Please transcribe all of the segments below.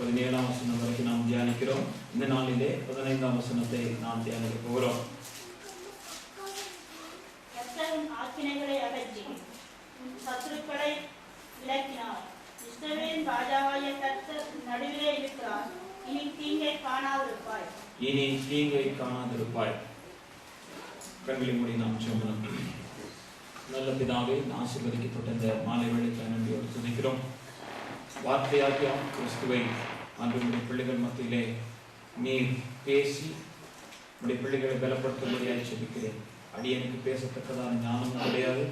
பதினேழாம் வசனம் வரைக்கும் நாம் தியானிக்கிறோம் இந்த நாளிலே பதினைந்தாம் வசனத்தை நாம் தியானிக்க போகிறோம் கர்த்தரின் ஆக்கினைகளை அகற்றி உன் சத்துருக்களை விலக்கினார் இஸ்ரவேலின் ராஜாவாகிய கர்த்தர் நடுவிலே இருக்கிறார் இனி தீங்கை காணாதிருப்பாய் இனி தீங்கை காணாதிருப்பாய் கண்களை மூடி நாம் சொன்னோம் நல்ல பிதாவே ஆசீர்வதிக்கப்பட்ட இந்த மாலை வேளைக்கு நன்றியோடு துதிக்கிறோம் கிறிஸ்துவை அன்று உடைய பிள்ளைகள் மத்தியிலே நீர் பேசி உடைய பிள்ளைகளை பலப்படுத்தும்படியாக செபிக்கிறேன் அடியனுக்கு பேசத்தக்கதான ஞானமும் கிடையாது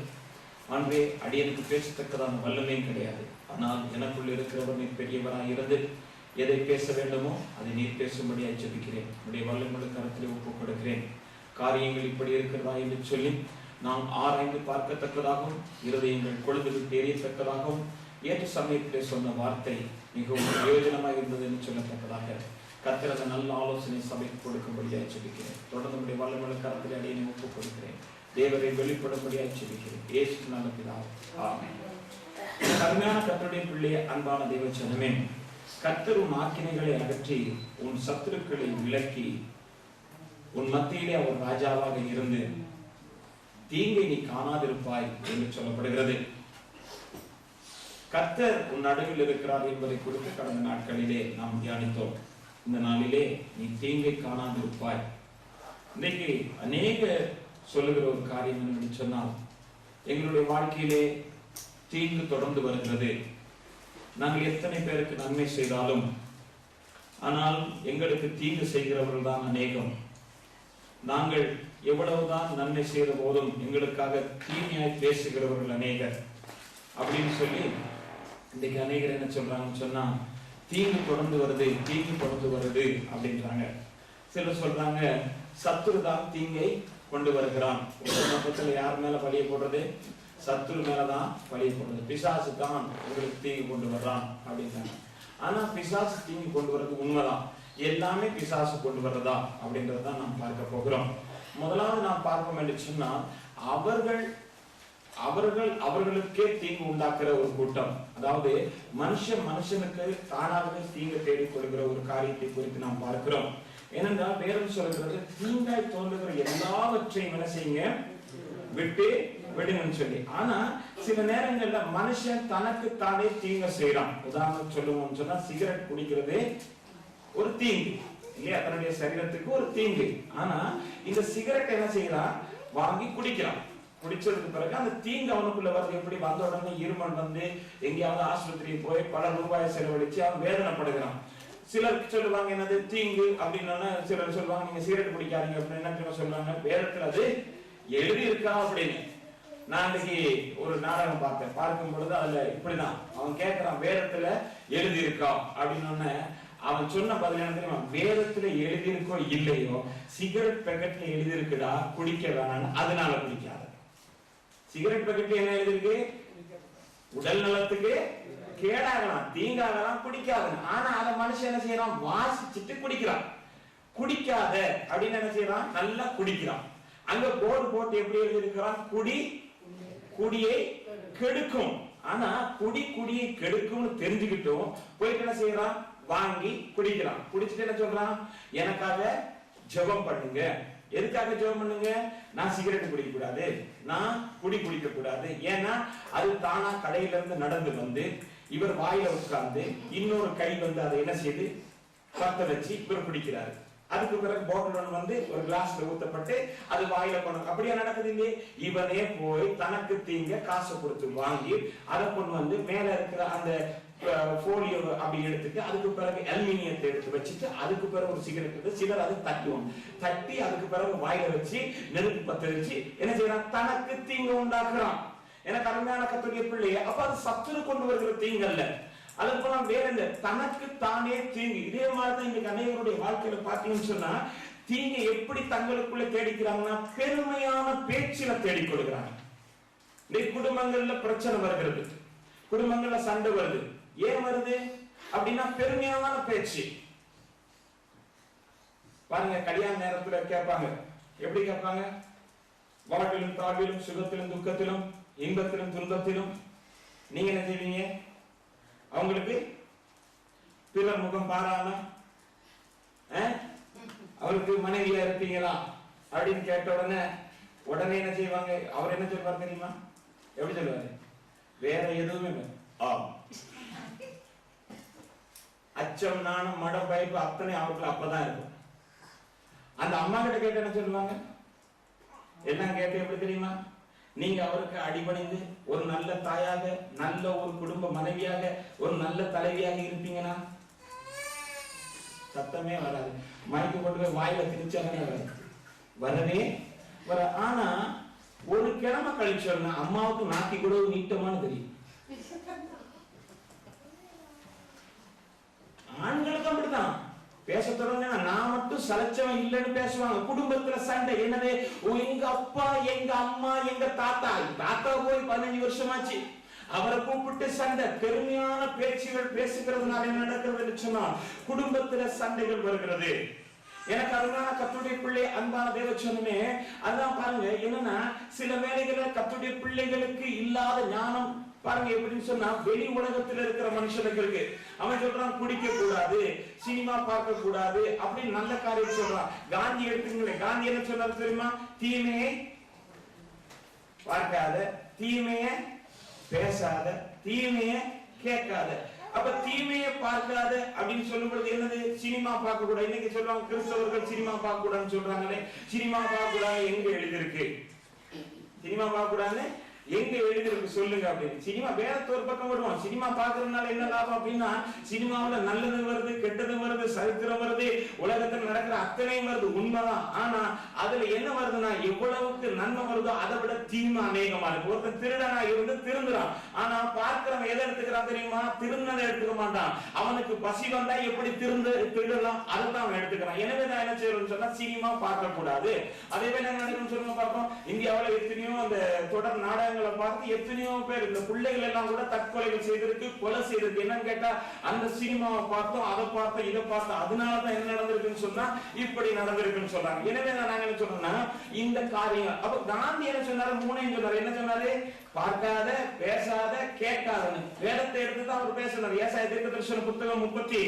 அன்றே அடியனுக்கு பேசத்தக்கதான வல்லமையும் கிடையாது ஆனால் எனக்குள் இருக்கிறவர் நீர் பெரியவராக இருந்து எதை பேச வேண்டுமோ அதை நீர் பேசும்படியாக செபிக்கிறேன் உடைய வல்லமுள்ள கருத்தில் ஒப்புக் கொடுக்கிறேன் காரியங்கள் இப்படி இருக்கிறதா என்று சொல்லி நாம் ஆராய்ந்து பார்க்கத்தக்கதாகவும் இருதயங்கள் கொழுந்து தெரியத்தக்கதாகவும் ஏற்று சமயத்திலே சொன்ன வார்த்தை மிகவும் பிரயோஜனமாக இருந்தது என்று சொல்லத்தக்கதாக கத்திரத நல்ல ஆலோசனை சபைக்கு கொடுக்கும்படியாக சொல்லிக்கிறேன் தொடர்ந்து நம்முடைய வல்லமல கரத்தில் அடியை ஒப்புக் கொடுக்கிறேன். தேவரை வெளிப்படும்படியாக சொல்லிக்கிறேன் ஏசு நல்ல பிதாவே. கருமையான கத்தருடைய பிள்ளைய அன்பான தெய்வ ஜனமே கர்த்தர் உன் ஆக்கினைகளை அகற்றி உன் சத்துருக்களை விலக்கி உன் மத்தியிலே அவர் ராஜாவாக இருந்து தீங்கை நீ காணாதிருப்பாய் என்று சொல்லப்படுகிறது. கர்த்தர் உன் நடுவில் இருக்கிறார் என்பதை குறித்து கடந்த நாட்களிலே நாம் தியானித்தோம். இந்த நாளிலே நீ தீங்கை காணாதிருப்பாய். இன்னைக்கு அநேக சொல்லுகிற ஒரு காரியம் என்னன்னு சொன்னால் எங்களுடைய வாழ்க்கையிலே தீங்கு தொடர்ந்து வருகிறது. நாங்கள் எத்தனை பேருக்கு நன்மை செய்தாலும் ஆனால் எங்களுக்கு தீங்கு செய்கிறவர்கள் தான் அநேகம். நாங்கள் எவ்வளவுதான் நன்மை செய்த போதும் எங்களுக்காக தீமையாய் பேசுகிறவர்கள் அநேகர். அப்படின்னு சொல்லி இன்னைக்கு அநேகர் என்ன சொல்றாங்கன்னு சொன்னா தீங்கு தொடர்ந்து வருது தீங்கு தொடர்ந்து வருது அப்படின்றாங்க. சிலர் சொல்றாங்க சத்துரு தான் தீங்கை கொண்டு வருகிறான். ஒரு மொத்தத்துல யார் மேல பழிய போடுறது? சத்துரு மேலதான் பழிய போடுறது. பிசாசு தான் உங்களுக்கு தீங்கு கொண்டு வர்றான் அப்படின்றாங்க. ஆனா பிசாசு தீங்கு கொண்டு வர்றது உண்மைதான். எல்லாமே பிசாசு கொண்டு வர்றதா அப்படின்றத நாம் பார்க்க போகிறோம். முதலாவது நாம் பார்ப்போம் என்று சொன்னால் அவர்கள் அவர்கள் அவர்களுக்கே தீங்கு உண்டாக்குற ஒரு கூட்டம். அதாவது மனுஷன் மனுஷனுக்கு தானாகவே தீங்கு தேடிக் கொள்கிற ஒரு காரியத்தை குறித்து நாம் பார்க்கிறோம். ஏனென்றால் வேறும் சொல்கிறது தீங்காய் தோன்றுகிற எல்லாவற்றையும் என்ன செய்யுங்க? விட்டு விடுங்கன்னு சொல்லி. ஆனா சில நேரங்கள்ல மனுஷன் தனக்கு தானே தீங்க செய்யறான் உதாரணம் சொல்லுவோம்னு சொன்னா சிகரெட் குடிக்கிறது ஒரு தீங்கு. இல்லையா? தன்னுடைய சரீரத்துக்கு ஒரு தீங்கு. ஆனா இந்த சிகரெட் என்ன செய்யறான்? வாங்கி குடிக்கிறான். குடிச்சதுக்கு பிறகு அந்த தீங்கு அவனுக்குள்ள வருது. எப்படி? வந்த உடனே இருமல் வந்து எங்கேயாவது ஆஸ்பத்திரிக்கு போய் பல ரூபாயை செலவழிச்சு அவன் வேதனைப்படுகிறான். சிலர் சொல்லுவாங்க என்னது? தீங்கு அப்படின்னா சிலர் சொல்லுவாங்க நீங்க சிகரெட் பிடிக்காதீங்க அப்படின்னு என்ன சொல்லுவாங்க? வேதத்துல அது எழுதி இருக்கா அப்படின்னு. நான் இன்னைக்கு ஒரு நாடகம் பார்த்தேன். பார்க்கும் பொழுது அதுல இப்படிதான். அவன் கேட்கிறான் வேதத்துல எழுதி இருக்கா அப்படின்னு அவன் சொன்ன பதில் என்ன தெரியுமா? வேதத்துல எழுதியிருக்கோ இல்லையோ? சிகரெட் பேக்கெட்ல எழுதியிருக்குடா குடிக்க வேணாம்னு அதனால குடிக்காது சிகரெட் பக்கெட்ல என்ன எழுதிருக்கு உடல் நலத்துக்கு கேடாகலாம் தீங்காகலாம் குடிக்காது ஆனா அதை மனுஷன் என்ன செய்யறான்? வாசிச்சுட்டு குடிக்கிறான். குடிக்காத அப்படின்னு என்ன செய்யறான்? நல்லா குடிக்கிறான். அங்க போர்டு போட்டு எப்படி எழுதியிருக்கிறான்? குடி குடியை கெடுக்கும். ஆனா குடி குடியை கெடுக்கும்னு தெரிஞ்சுக்கிட்டும் போயிட்டு என்ன செய்யறான்? வாங்கி குடிக்கிறான். குடிச்சிட்டு என்ன சொல்றான்? எனக்காக ஜெபம் பண்ணுங்க. எதுக்காக ஜெபம் பண்ணுங்க? நான் சிகரெட் குடிக்க கூடாது நான் குடி குடிக்க கூடாது ஏன்னா அது தானா கடையில இருந்து நடந்து வந்து இவர் வாயில உட்கார்ந்து இன்னொரு கை வந்து அதை என்ன செய்து பத்த வச்சு இவர் குடிக்கிறாரு. அதுக்கு பிறகு பாட்டில் ஒன்று வந்து ஒரு கிளாஸ்ல ஊத்தப்பட்டு அது வாயில போனோம் அப்படியே நடக்குது இல்லையே இவனே போய் தனக்கு தீங்க காசை கொடுத்து வாங்கி அதை கொண்டு வந்து மேல இருக்கிற அந்த போலியோ அப்படி எடுத்துட்டு அதுக்கு பிறகு அலுமினியத்தை எடுத்து வச்சுட்டு அதுக்கு பிறகு ஒரு சிகரெட் எடுத்து சிலர் அதை தட்டுவோம் தட்டி அதுக்கு பிறகு வாயில வச்சு நெருப்பு பத்த வச்சு என்ன செய்யறான்? தனக்கு தீங்கு உண்டாக்குறான். எனக்கு அருமையான கத்துடைய பிள்ளைய அப்ப அது சத்துரு கொண்டு வருகிற தீங்கு அல்ல. அதுக்கு போல வேற என்ன? தனக்கு தானே தீங்கு. இதே மாதிரிதான் இன்னைக்கு அனைவருடைய வாழ்க்கையில பாத்தீங்கன்னு சொன்னா தீங்கை எப்படி தங்களுக்குள்ள தேடிக்கிறாங்கன்னா பெருமையான பேச்சில தேடிக் கொடுக்குறாங்க இன்னைக்கு குடும்பங்கள்ல பிரச்சனை வருகிறது. குடும்பங்கள்ல சண்டை வருது. ஏன் வருது? அப்படின்னா பெருமையான பேச்சு. பாருங்க கல்யாண நேரத்துல கேட்பாங்க. எப்படி கேட்பாங்க? வாழ்விலும் தாழ்விலும் சுகத்திலும் துக்கத்திலும் இன்பத்திலும் துன்பத்திலும். நீங்க என்ன செய்வீங்க? அவங்களுக்கு பிறர் முகம் பாராம அஹ், அவருக்கு மனைவியா இருப்பீங்களா? அப்படின்னு கேட்ட உடனே உடனே என்ன செய்வாங்க? அவர் என்ன சொல்வார் தெரியுமா? எப்படி சொல்லுவாரு வேற எதுவுமே இல்லை. அச்சம் நாணம் மடம் பயப்பு அத்தனை அவருக்கு அப்பதான் இருக்கும். அந்த அம்மா கிட்ட கேட்ட என்ன சொல்லுவாங்க? என்ன கேட்டு எப்படி தெரியுமா? நீங்க அவருக்கு அடிபணிந்து ஒரு நல்ல தாயாக நல்ல ஒரு குடும்ப மனைவியாக ஒரு நல்ல தலைவியாக இருப்பீங்கன்னா சத்தமே வராது. மயக்கு கொண்டு போய் வாயில திணிச்சாலே வராது வரவே வர ஆனா ஒரு கிழமை கழிச்சோன்னா அம்மாவுக்கு நாக்கி கூட நீட்டமானு தெரியும். ஆண்களுக்கும் அப்படித்தான். பேச தொடங்கினா நான் மட்டும் சலைச்சவன் இல்லைன்னு பேசுவாங்க. குடும்பத்துல சண்டை. என்னது? ஓ, எங்க அப்பா எங்க அம்மா எங்க தாத்தா. தாத்தா போய் பதினஞ்சு வருஷமாச்சு. அவரை கூப்பிட்டு சண்டை. பெருமையான பேச்சுகள் பேசுகிறதுனால என்ன நடக்கிறது சொன்னா குடும்பத்துல சண்டைகள் வருகிறது. எனக்கு அருமையான கத்துடைய பிள்ளை அன்பான தேவ சொன்னமே அதான் பாருங்க என்னன்னா சில வேலைகளை கத்துடைய பிள்ளைகளுக்கு இல்லாத ஞானம் பாருங்க எப்படின்னு சொன்னா வெளி உலகத்துல இருக்கிற மனுஷனுக்கு அவன் சொல்றான் குடிக்க கூடாது சினிமா பார்க்க கூடாது அப்படின்னு நல்ல காரியம் சொல்றான். காந்தி எடுத்துங்களேன் காந்தி என்ன சொன்னாரு தெரியுமா? தீமையை பார்க்காத தீமைய பேசாத தீமைய கேட்காத. அப்ப தீமைய பார்க்காத அப்படின்னு சொல்லும் பொழுது என்னது? சினிமா பார்க்க கூடாது இன்னைக்கு சொல்றாங்க கிறிஸ்தவர்கள் சினிமா பார்க்க கூடாதுன்னு சொல்றாங்களே. சினிமா பார்க்க கூடாது எங்க எழுதிருக்கு சினிமா பார்க்க கூடாதுன்னு எங்க எழுதிருக்கு சொல்லுங்க அப்படின்னு. சினிமா வேறத்து ஒரு பக்கம் விடுவோம் சினிமா பாக்குறதுனால என்ன லாபம் அப்படின்னா சினிமாவுல நல்லது வருது கெட்டது வருது சரித்திரம் வருது உலகத்துல நடக்கிற அத்தனையும் வருது. உண்மைதான். ஆனா அதுல என்ன வருதுன்னா எவ்வளவுக்கு நன்மை வருதோ அதை விட தீமை அநேகமா இருக்கு. ஒருத்தன் திருடனா இருந்து திருந்துறான். ஆனா பார்க்கிறவன் எதை எடுத்துக்கிறான் தெரியுமா? திருந்ததை எடுத்துக்க மாட்டான். அவனுக்கு பசி வந்தா எப்படி திருந்து திருடலாம்? அதுதான் அவன் எடுத்துக்கிறான். எனவே நான் என்ன செய்யணும்னு சொன்னா சினிமா பார்க்க கூடாது அதே வேலை என்ன நடக்கணும்னு சொல்லுங்க பார்ப்போம். இந்தியாவுல எத்தனையோ அந்த தொடர் நாடகங்களை பார்த்து எத்தனையோ பேர் இந்த பிள்ளைகள் எல்லாம் கூட தற்கொலைகள் செய்திருக்கு கொலை செய்திருக்கு என்னன்னு கேட்டா அந்த சினிமாவை பார்த்தோம் அதை பார்த்தோம் இதை பார்த்தோம். அதனாலதான் என்ன நடந்திருக்குன்னு சொன்னா இப்படி நடந்திருக்குன்னு சொல்றாங்க எனவே நான் நாங்க என்ன சொல்றோம்னா இந்த காரியம். அப்ப காந்தி என்ன சொன்னாரு? மூணையும் சொன்னாரு. என்ன சொன்னாரு? பார்க்காத பேசாத கேட்காதன்னு. வேதத்தை எடுத்துதான் அவர் பேசினார். ஏசாய தீர்க்க தரிசன புத்தகம் முப்பத்தி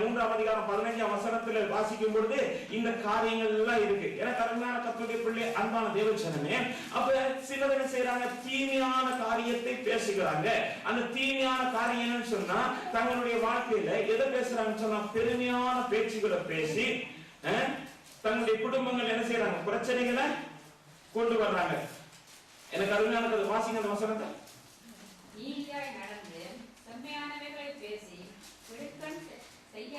மூன்றாம் அதிகாரம் பதினைஞ்சாம் வசனத்துல வாசிக்கும் பொழுது இந்த காரியங்கள் எல்லாம் இருக்கு. ஏன்னா அருமையான கத்துடைய பிள்ளை அன்பான தேவச்சனமே அப்ப சிலர் என்ன செய்யறாங்க தீமையான காரியத்தை பேசுகிறாங்க. அந்த தீமையான காரியம் என்னன்னு சொன்னா தங்களுடைய வாழ்க்கையில எதை பேசுறாங்கன்னு சொன்னா பெருமையான பேச்சுகளை பேசி தங்களுடைய குடும்பங்கள் என்ன செய்யறாங்க பிரச்சனைகளை கொண்டு வர்றாங்க. எனக்கு அருமையான வாசிங்க அந்த வசனத்தை. நீதியாய் நடந்து செம்மையானவைகளை பேசி விழுக்கண் செய்ய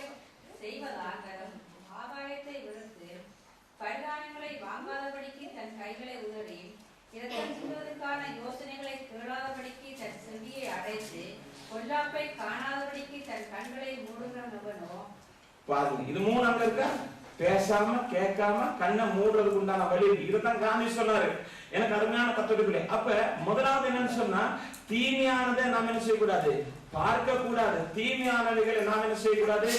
செய்வதால் வரும் ஆதாயத்தை விடுத்து பரிதானங்களை வாங்காதபடிக்கு தன் கைகளை உதறி இரத்தம் சிந்துவதற்கான யோசனைகளை கேளாதபடிக்கு தன் செவியை அடைத்து பொல்லாப்பை காணாதபடிக்கு தன் கண்களை மூடுகிறவனோ? பாருங்க. இது மூணு அங்க இருக்கா? பேசாம கேட்காம கண்ணை மூடுறதுக்கு உண்டான வழி இருக்கு. இதைத்தான் காந்தி சொன்னாரு. எனக்கு அருமையான கத்தோடு அப்ப முதலாவது என்னன்னு சொன்னா தீமையானதை நாம் என்ன செய்யக்கூடாது? பார்க்க கூடாது தீமையானவைகளை நாம் என்ன செய்யக்கூடாது?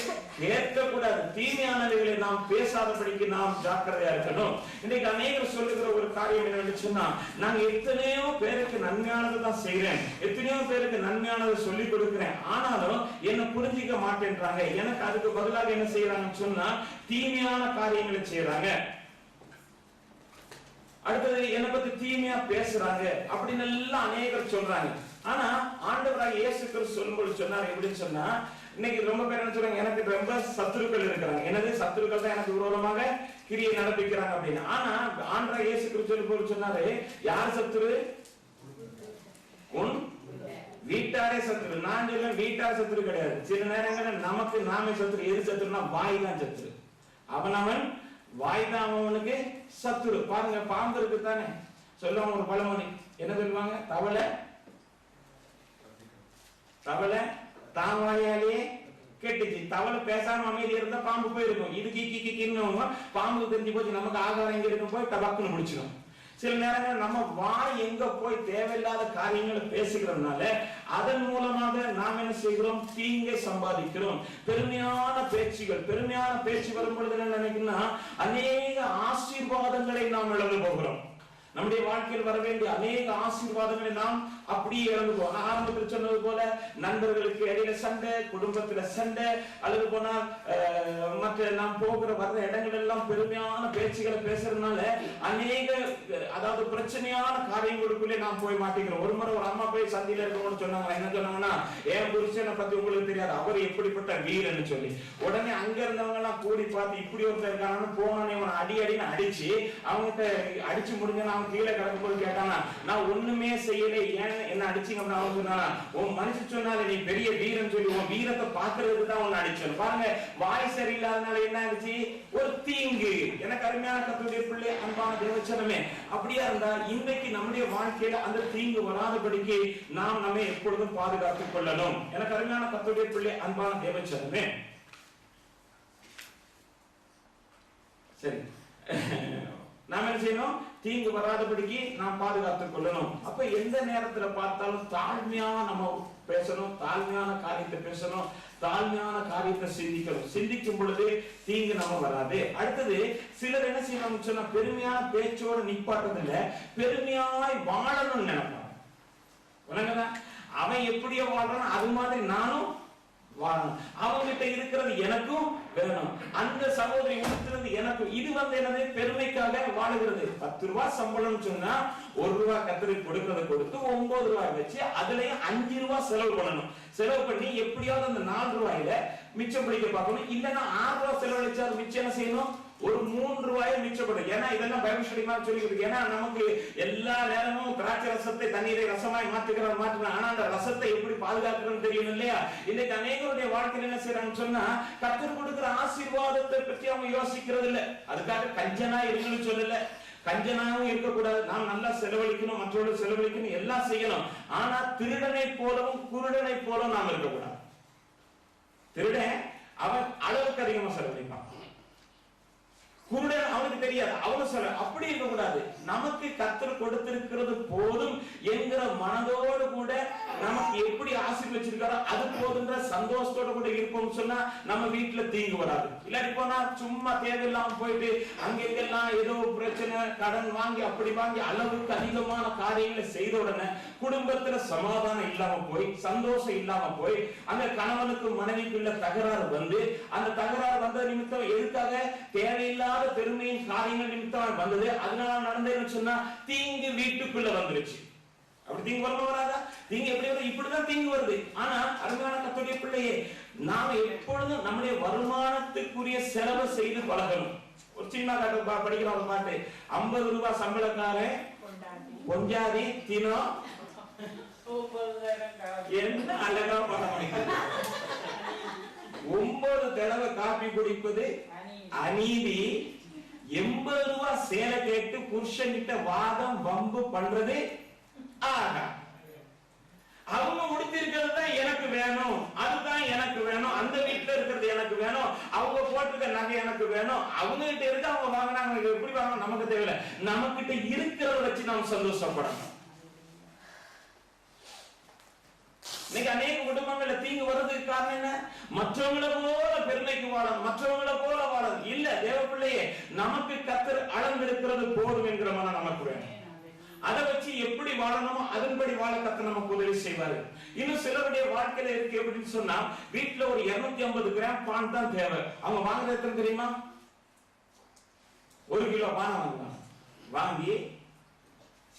ஏற்கக்கூடாது. தீமையானவைகளை நாம் பேசாதபடிக்கு நாம் ஜாக்கிரதையா இருக்கணும். இன்னைக்கு அநேகர் சொல்லுகிற ஒரு காரியம் என்னன்னு சொன்னா நாங்க எத்தனையோ பேருக்கு நன்மையானதை தான் எத்தனையோ பேருக்கு நன்மையானதை சொல்லி கொடுக்கிறேன். ஆனாலும் என்ன புரிஞ்சிக்க மாட்டேன்றாங்க. எனக்கு அதுக்கு பதிலாக என்ன செய்யறாங்கன்னு சொன்னா தீமையான காரியங்களை செய்யறாங்க அடுத்தது என்னை பத்தி தீமையா பேசுறாங்க அப்படின்னு எல்லாம் அநேகர் சொல்றாங்க. ஆனா ஆண்டவராக இயேசு கிறிஸ்து சொல்லும்போது சொன்னார் எப்படின்னு சொன்னா இன்னைக்கு ரொம்ப பேர் என்ன சொல்றாங்க எனக்கு ரொம்ப சத்துருக்கள் இருக்கிறாங்க. எனது சத்துருக்கள் தான் எனக்கு விரோதமாக கிரியை நடப்பிக்கிறாங்க அப்படின்னு. ஆனா ஆண்டவராக இயேசு கிறிஸ்து போல சொன்னாரு யார் சத்துரு? உன் வீட்டாரே சத்துரு. நான் சொல்ல வீட்டார் சத்துரு கிடையாது. சில நேரங்கள்ல நமக்கு நாமே சத்துரு. எது சத்துருனா வாய் தான் சத்துரு. அவன் அவன் வாய் தான் அவனுக்கு சத்துரு. பாருங்க பாம்பு இருக்கு தானே சொல்லுவாங்க ஒரு பழமொழி. என்ன சொல்லுவாங்க? தவளை தவளை தான் வாயாலேயே கெட்டுச்சு. தவளை பேசாம அமைதி இருந்தா பாம்பு போயிருக்கும். இது கி கி கின்னு பாம்பு தெரிஞ்சு போச்சு. நமக்கு ஆகாரம் எங்க இருக்கும். போய் டபக்குன்னு முடிச்சிடும். சில நேரங்கள் நம்ம வாய் எங்க போய் தேவையில்லாத காரியங்களை பேசுகிறதுனால அதன் மூலமாக நாம் என்ன செய்கிறோம்? தீங்கை சம்பாதிக்கிறோம். பெருமையான பேச்சுகள் பெருமையான பேச்சு வரும் பொழுது என்ன நினைக்கணும்னா அநேக ஆசீர்வாதங்களை நாம் இழந்து போகிறோம். நம்முடைய வாழ்க்கையில் வர வேண்டிய அநேக ஆசீர்வாதங்களை நாம் அப்படியே இழந்துவோம் ஆரம்பத்தில் சொன்னது போல நண்பர்களுக்கு இடையில சண்டை குடும்பத்துல சண்டை அல்லது போனால் மற்ற நாம் போகிற வர்ற இடங்கள் எல்லாம் பெருமையான பேச்சுகளை பேசுறதுனால அநேக அதாவது பிரச்சனையான காரியங்களுக்குள்ளே நாம் போய் மாட்டேங்கிறோம் ஒரு முறை ஒரு அம்மா போய் சந்தையில இருக்கணும்னு சொன்னாங்க என்ன சொன்னாங்கன்னா என் புருஷனை பத்தி உங்களுக்கு தெரியாது. அவர் எப்படிப்பட்ட வீரன்னு சொல்லி. உடனே அங்க இருந்தவங்க எல்லாம் கூடி பார்த்து இப்படி ஒருத்தர் இருக்கானு போனோடனே அவனை அடி அடின்னு அடிச்சு அவங்ககிட்ட அடிச்சு முடிஞ்சோன்னு அவன் கீழே கிடக்கும் போது கேட்டானா நான் ஒண்ணுமே செய்யல. ஏன் என்ன அடிச்சீங்க? அப்படின்னு அவன் சொன்னானா உன் மனுஷன் சொன்னால நீ பெரிய வீரன் சொல்லி உன் வீரத்தை பாக்குறதுக்கு தான் உன்னை அடிச்சோம் பாருங்க வாய் சரியில்லாதனால என்ன ஆச்சு ஒரு தீங்கு. எனக்கு அருமையான கத்துடைய பிள்ளை அன்பான தேவச்சனமே அப்படியா இருந்தா இன்றைக்கு நம்முடைய வாழ்க்கையில அந்த தீங்கு வராதபடிக்கு நாம் நம்மை எப்பொழுதும் பாதுகாத்துக் கொள்ளணும். எனக்கு அருமையான கத்துடைய பிள்ளை அன்பான தேவச்சனமே. சரி. நாம என்ன செய்யணும்? தீங்கு வராதபடிக்கு நாம் பாதுகாத்துக் கொள்ளணும். அப்ப எந்த நேரத்துல பார்த்தாலும் தாழ்மையா நம்ம பேசணும் தாழ்மையான காரியத்தை பேசணும் தாழ்மையான காரியத்தை சிந்திக்கணும். சிந்திக்கும் பொழுது தீங்கு நம்ம வராது. அடுத்தது சிலர் என்ன செய்யணும் சொன்னா பெருமையான பேச்சோட நிப்பாட்டதுல பெருமையாய் வாழணும்னு நினைப்பாங்க. அவன் எப்படியோ வாழ்றான் அது மாதிரி நானும் அவங்கிட்ட இருக்கிறது எனக்கும் வேணும். அந்த சகோதரி உடுத்துறது எனக்கும் இது வந்து என்னது? பெருமைக்காக வாழுகிறது. பத்து ரூபாய் சம்பளம் சொன்னா ஒரு ரூபாய் கத்திரிக்கு கொடுக்கறத கொடுத்து ஒன்பது ரூபாய் வச்சு அதுலயும் அஞ்சு ரூபாய் செலவு பண்ணணும். செலவு பண்ணி எப்படியாவது அந்த நாலு ரூபாயில மிச்சம் பிடிக்க பார்க்கணும். இல்லைன்னா ஆறு ரூபாய் செலவழிச்சா அது மிச்சம் என்ன செய்யணும்? ஒரு மூன்று ரூபாயை மிச்சப்படும் ஏன்னா இதெல்லாம் பயமிஷடிமா சொல்லிக்கிறது ஏன்னா நமக்கு எல்லா நேரமும் திராட்சை ரசத்தை தண்ணீரை ரசமாய் மாற்றுகிற மாற்றுறோம் ஆனா அந்த ரசத்தை எப்படி பாதுகாக்கணும்னு தெரியணும் இல்லையா? இன்னைக்கு அநேகருடைய வாழ்க்கையில் என்ன செய்யறாங்கன்னு சொன்னா கத்தர் கொடுக்கிற ஆசீர்வாதத்தை பற்றி அவங்க யோசிக்கிறது இல்ல. அதுக்காக கஞ்சனா இருக்குன்னு சொல்லல. கஞ்சனாவும் இருக்கக்கூடாது. நாம் நல்லா செலவழிக்கணும் மற்றவர்கள் செலவழிக்கணும் எல்லாம் செய்யணும். ஆனா திருடனை போலவும் குருடனை போலவும் நாம் இருக்கக்கூடாது. திருடன் அவன் அளவுக்கு அதிகமா செலவழிப்பான். அவனுக்கு தெரியாது. அவனு சொல்ல அப்படி இருக்க கூடாது நமக்கு கத்தர் கொடுத்திருக்கிறது போதும் என்கிற மனதோடு கூட நமக்கு எப்படி ஆசீர்வச்சிருக்காரோ அது போதுன்ற சந்தோஷத்தோட கூட இருப்போம் சொன்னா நம்ம வீட்டுல தீங்கு வராது. இல்லாட்டி போனா சும்மா தேவையில்லாம போயிட்டு அங்க ஏதோ பிரச்சனை கடன் வாங்கி அப்படி வாங்கி அளவுக்கு அதிகமான காரியங்களை செய்த உடனே குடும்பத்துல சமாதானம் இல்லாம போய் சந்தோஷம் இல்லாம போய் அந்த கணவனுக்கு மனைவிக்குள்ள தகராறு வந்து அந்த தகராறு வந்த நிமித்தம் எதுக்காக? தேவையில்லாத பெருமையின் காரியங்கள் நிமித்தம் வந்தது. அதனால நடந்ததுன்னு சொன்னா தீங்கு வீட்டுக்குள்ள வந்துருச்சு. அப்படி தீங்கு வருமா வராதா? தீங்கு எப்படி வருது இப்படிதான் தீங்கு வருது. ஆனா அருமையான கத்துடைய பிள்ளையே நாம எப்பொழுதும் நம்முடைய வருமானத்துக்குரிய செலவை செய்து பழகணும். ஒரு சின்ன காட்டு பா- படிக்கிற ஒரு பாட்டு. ஐம்பது ரூபாய் சம்பளக்காரன் கொஞ்சாதி தினம் என்ன அழகா முடியுது. ஒன்பது தடவை காப்பி குடிப்பது அநீதி. எண்பது ரூபாய் சேலை கேட்டு புருஷன் கிட்ட வாதம் வம்பு பண்றது ஆகா. அவங்க உடுத்திருக்கிறது தான் எனக்கு வேணும். அதுதான் எனக்கு வேணும். அந்த வீட்டுல இருக்கிறது எனக்கு வேணும். அவங்க போட்டிருக்க நகை எனக்கு வேணும். அவங்க கிட்ட இருக்க அவங்க வாங்கினாங்க. எப்படி வாங்கணும்? நமக்கு தேவையில்லை. நம்ம கிட்ட இருக்கிறத வச்சு நம்ம சந்தோஷப்படணும். இன்னைக்கு அநேக குடும்பங்கள்ல தீங்கு வர்றதுக்கு காரணம் என்ன? மற்றவங்களை போல பெருமைக்கு வாழும் மற்றவங்களை போல வாழும். இல்ல தேவ பிள்ளையே நமக்கு கத்தர் அளந்திருக்கிறது போதும் என்கிற மனம் நமக்கு வேணும். அதை வச்சு எப்படி வாழணுமோ அதன்படி வாழ கத்த நமக்கு உதவி செய்வாரு. இன்னும் சிலருடைய வாழ்க்கையில இருக்கு எப்படின்னு சொன்னா வீட்டுல ஒரு 250 ஐம்பது கிராம் பான் தான் தேவை. அவங்க வாங்குறது எத்தனை தெரியுமா? ஒரு கிலோ பானை வாங்குவாங்க. வாங்கி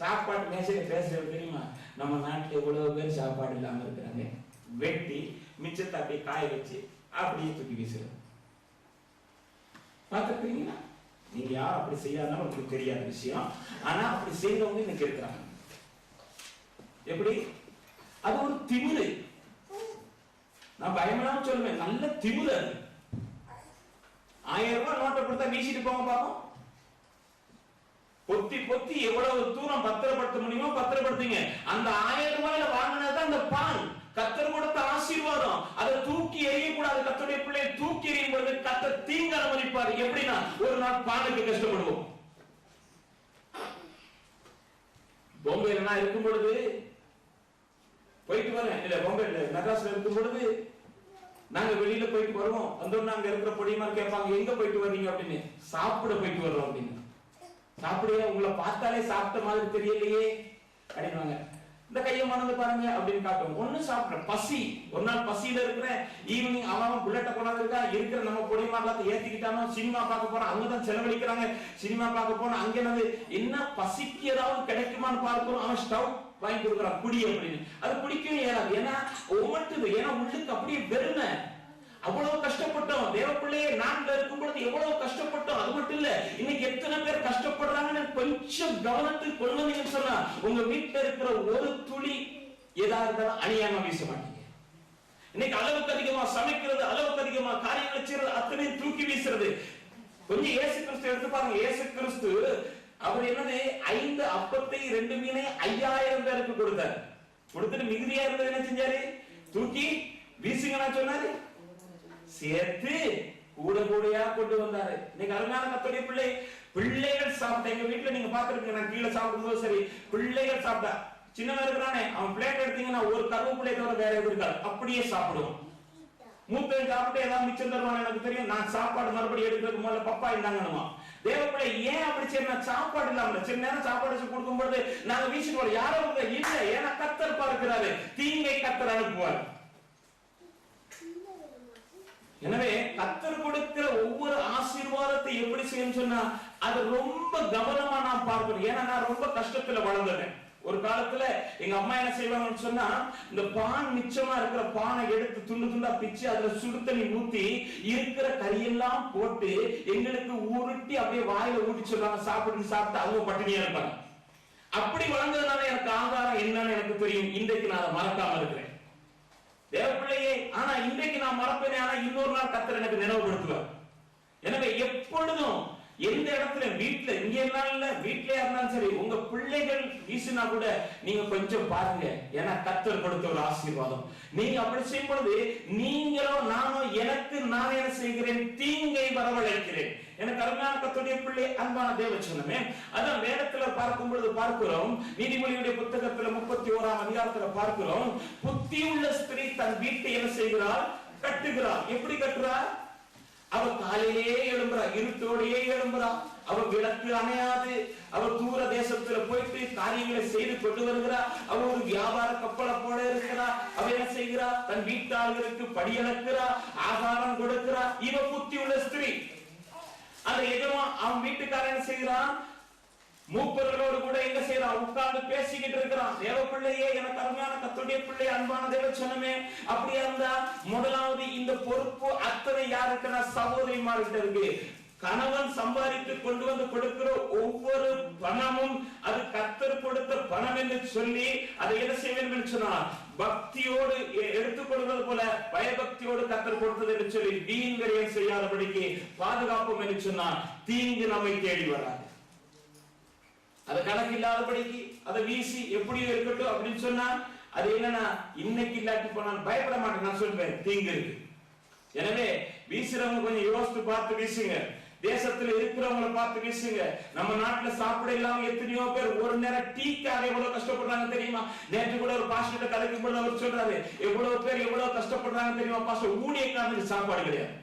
சாப்பாட்டு மேசையில பேசுறது தெரியுமா? நம்ம நாட்டுல எவ்வளவு பேர் சாப்பாடு இல்லாம இருக்கிறாங்க? வெட்டி மிச்சத்தை அப்படியே காய வச்சு அப்படியே தூக்கி வீசுறது. பார்த்துருக்கீங்களா நீங்க யார் அப்படி செய்யாதான் உங்களுக்கு தெரியாத விஷயம். ஆனா அப்படி செய்யறவங்க இன்னைக்கு இருக்கிறாங்க. எப்படி? அது ஒரு திமிரு. நான் பயமெல்லாம் சொல்லுவேன் நல்ல திமிரு அது. ஆயிரம் ரூபாய் நோட்டை கொடுத்தா வீசிட்டு போங்க பாப்போம். பொத்தி பொத்தி எவ்வளவு தூரம் பத்திரப்படுத்த முடியுமோ பத்திரப்படுத்துங்க. அந்த ஆயிரம் ரூபாயில வாங்கினது அந்த பால். கத்தர் கொடுத்த ஆசீர்வாதம். அதை தூக்கி எறியக்கூடாது. கத்தருடைய பிள்ளையை தூக்கி எறியும் பொழுது கத்த தீங்கு அனுமதிப்பார் எப்படின்னா ஒரு நாள் பாலுக்கு கஷ்டப்படுவோம். பொம்பையில நான் இருக்கும் பொழுது போயிட்டு வரேன். இல்ல பொம்பை இல்ல மெட்ராஸ்ல இருக்கும் பொழுது நாங்க வெளியில போயிட்டு வருவோம். வந்தோம்னா அங்க இருக்கிற பொடியமா கேட்பாங்க எங்க போயிட்டு வர்றீங்க? அப்படின்னு. சாப்பிட போயிட்டு வர்றோம் அப்படின்னு. சாப்பிடுங்க உங்களை பார்த்தாலே சாப்பிட்ட மாதிரி தெரியலையே அப்படின்வாங்க இந்த கையை மணந்து பாருங்க அப்படின்னு காட்டும். ஒண்ணு சாப்பிடுறேன் பசி. ஒரு நாள் பசியில இருக்கிறேன் ஈவினிங் அவன் புல்லட்ட கொண்டாந்து இருக்கா இருக்கிற நம்ம பொடிமா எல்லாத்தையும் ஏத்திக்கிட்டானோ சினிமா பார்க்க போறோம் அங்கதான் செலவழிக்கிறாங்க. சினிமா பார்க்க போனோம் அங்க என்னது? என்ன பசிக்கு ஏதாவது கிடைக்குமான்னு பார்க்கிறோம். அவன் ஸ்டவ் வாங்கி கொடுக்குறான் குடி அப்படின்னு. அது குடிக்கவே ஏறாது. ஏன்னா ஒவ்வொருத்தது ஏன்னா உள்ளுக்கு அப்படியே வெறுமை. அவ்வளவு கஷ்டப்பட்டோம். தேவ பிள்ளையே நான்ல இருக்கும் பொழுது எவ்வளவு கஷ்டப்பட்டோம். அது மட்டும் இல்ல இன்னைக்கு எத்தனை பேர் கஷ்டப்படுறாங்கன்னு கொஞ்சம் கவனத்துக்கு கொண்டு வந்தீங்கன்னு சொன்னா உங்க வீட்டுல இருக்கிற ஒரு துளி எதா இருந்தாலும் அணியாம வீச மாட்டீங்க. இன்னைக்கு அளவுக்கு அதிகமா சமைக்கிறது அளவுக்கு அதிகமா காரியங்களை செய்யறது அத்தனையும் தூக்கி வீசுறது. கொஞ்சம் ஏசு கிறிஸ்து எடுத்து பாருங்க. ஏசு கிறிஸ்து அவர் என்னது? ஐந்து அப்பத்தை ரெண்டு மீனை ஐயாயிரம் பேருக்கு கொடுத்தார். கொடுத்துட்டு மிகுதியா இருந்தது என்ன செஞ்சாரு? தூக்கி வீசுங்கன்னா சொன்னாரு. சேர்த்து கூட கூடையா கொண்டு வந்தாரு. இன்னைக்கு அருமையான கத்தோடைய பிள்ளை பிள்ளைகள் சாப்பிட்ட எங்க வீட்டுல நீங்க பாத்துருக்கீங்க நான் கீழே சாப்பிடும்போது சரி பிள்ளைகள் சாப்பிட்டா. சின்னவன் இருக்கிறானே அவன் பிளேட் எடுத்தீங்கன்னா ஒரு கருவேப்பிலை தவிர வேற எதுவும் இருக்காது. அப்படியே சாப்பிடுவோம். மூத்தன் சாப்பிட்டு ஏதாவது மிச்சம் தருவான் எனக்கு தெரியும் நான் சாப்பாடு மறுபடியும் எடுக்கிறதுக்கு முதல்ல பப்பா இருந்தாங்கன்னுமா. தேவப்பிள்ளை ஏன் அப்படி சரி நான் சாப்பாடு இல்லாம சில நேரம் சாப்பாடு வச்சு கொடுக்கும்போது நாங்க வீசிட்டு போறோம் யாரும் உங்க இல்ல ஏன்னா கத்தர் பார்க்கிறாரு. தீங்கை கத்தர் அனுப்புவார். எனவே கத்தர் கொடுக்கிற ஒவ்வொரு ஆசீர்வாதத்தை எப்படி செய்யணும் சொன்னா அது ரொம்ப கவனமா நான் பார்க்கணும். ஏன்னா நான் ரொம்ப கஷ்டத்துல வளர்ந்துட்டேன். ஒரு காலத்துல எங்க அம்மா என்ன செய்வாங்கன்னு சொன்னா இந்த பான் மிச்சமா இருக்கிற பானை எடுத்து துண்டு துண்டா பிச்சு அதுல சுடு தண்ணி ஊத்தி இருக்கிற கறியெல்லாம் போட்டு எங்களுக்கு உருட்டி அப்படியே வாயில ஊட்டி சொல்றாங்க சாப்பிட்டு சாப்பிட்டு அவங்க பட்டினியா இருப்பாங்க. அப்படி வளர்ந்ததுனால எனக்கு ஆதாரம் என்னன்னு எனக்கு தெரியும். இன்றைக்கு நான் அதை மறக்காம இருக்கிறேன். தேவப்பிள்ளையே ஆனா இன்றைக்கு நான் மறப்பேனே ஆனா இன்னொரு நாள் கத்தர் எனக்கு நினைவுபடுத்துவார். எனவே எப்பொழுதும் எந்த இடத்துல வீட்டுல இங்க எல்லாம் இல்ல வீட்லயா இருந்தாலும் சரி உங்க பிள்ளைகள் வீசினா கூட நீங்க கொஞ்சம் பாருங்க. ஏன்னா கத்தர் கொடுத்த ஒரு ஆசீர்வாதம். நீங்க அப்படி செய்யும் பொழுது நீங்களோ நானோ எனக்கு நான் என்ன செய்கிறேன் தீங்கை வரவழைக்கிறேன். எனக்கு அருமையான கத்துடைய பிள்ளை அன்பான தேவ சொன்னமே அதான் வேதத்துல பார்க்கும் பொழுது பார்க்கிறோம் நீதிமொழியுடைய புத்தகத்துல முப்பத்தி ஓராம் அதிகாரத்துல பார்க்கிறோம் புத்தியுள்ள ஸ்திரீ தன் வீட்டை என்ன செய்கிறார் கட்டுகிறாள். எப்படி கட்டுறார் அவ காலையிலேயே எழும்புறா இருட்டோடையே எழும்புறா. அவ விளக்கு அணையாது. அவ தூர தேசத்துல போயிட்டு காரியங்களை செய்து கொண்டு வருகிறா. அவ ஒரு வியாபார கப்பலை போல இருக்கிறா. அவ என்ன செய்கிறா? தன் வீட்டாளர்களுக்கு படியளக்கிறா ஆகாரம் கொடுக்கிறா. இவ புத்தி உள்ள ஸ்திரீ. அந்த எஜமா அவன் வீட்டுக்காரன் என்ன செய்கிறான்? மூப்பர்களோடு கூட எங்க செய்யறான் உட்கார்ந்து பேசிக்கிட்டு இருக்கிறான். தேவ பிள்ளையே எனக்கு அருமையான கத்துடைய பிள்ளை அன்பான தேவ சொன்னமே அப்படியா இருந்தா முதலாவது இந்த பொறுப்பு அத்தனை யாருக்குன்னா? சகோதரிமார்கிட்ட இருக்கு. கணவன் சம்பாதித்து கொண்டு வந்து கொடுக்கிற ஒவ்வொரு பணமும் அது கத்தர் கொடுத்த பணம் என்று சொல்லி அதை என்ன செய்ய வேண்டும் என்று சொன்னார். பக்தியோடு எ- எடுத்துக் கொள்வது போல பயபக்தியோடு கத்தர் கொடுத்தது என்று சொல்லி வீண் செய்யாதபடிக்கு பாதுகாப்போம் என்று சொன்னார். தீங்கு நம்மை தேடி வராது. அது கணக்கு இல்லாதபடிக்கு அதை வீசி எப்படியும் இருக்கட்டும் அப்படின்னு சொன்னா அது என்னன்னா இன்னைக்கு இல்லாட்டி போனால் பயப்பட மாட்டேன் நான் சொல்லுவேன் தீங்கு இருக்கு. எனவே வீசுறவங்க கொஞ்சம் யோசித்து பார்த்து வீசுங்க. தேசத்துல இருக்கிறவங்கள பார்த்து வீசுங்க. நம்ம நாட்டுல சாப்பிட இல்லாம எத்தனையோ பேர் ஒரு நேரம் டீக்காக எவ்வளவு கஷ்டப்படுறாங்க தெரியுமா? நேற்று கூட ஒரு பாஸ்டர் கலைக்கும் பொழுது அவர் சொல்றாரு எவ்வளவு பேர் எவ்வளவு கஷ்டப்படுறாங்க தெரியுமா பாஸ்டர் ஊழியக்காரனுக்கு சாப்பாடு கிடையாது.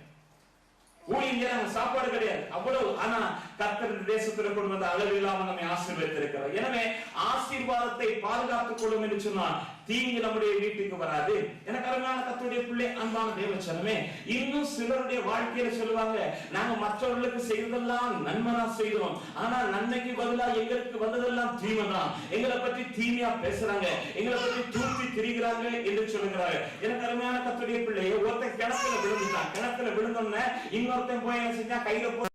ஊழியம் சாப்பாடு கிடையாது. அவ்வளவு. ஆனா கர்த்தர் தேசத்துல கொண்டு வந்த அளவு இல்லாம நம்மை ஆசீர்வதித்திருக்கிறார். எனவே ஆசீர்வாதத்தை பாதுகாத்துக் கொள்ளும் என்று சொன்னால் தீங்கு நம்முடைய வீட்டுக்கு வராது. எனக்கு அருமையான கத்துடைய பிள்ளை அன்பான தேவச்சனமே இன்னும் சிலருடைய வாழ்க்கையில சொல்லுவாங்க நாங்க மற்றவர்களுக்கு செய்ததெல்லாம் நன்மை தான் செய்தோம். ஆனா நன்மைக்கு பதிலா எங்களுக்கு வந்ததெல்லாம் தீமை தான் எங்களை பற்றி தீமையா பேசுறாங்க. எங்களை பற்றி தூக்கி திரிகிறாங்க என்று சொல்லுகிறாங்க எனக்கு அருமையான கத்துடைய பிள்ளை ஒருத்தன் கிணத்துல விழுந்துட்டான். கிணத்துல விழுந்தோடனே இன்னொருத்தன் போய் என்ன செஞ்சா கையில போ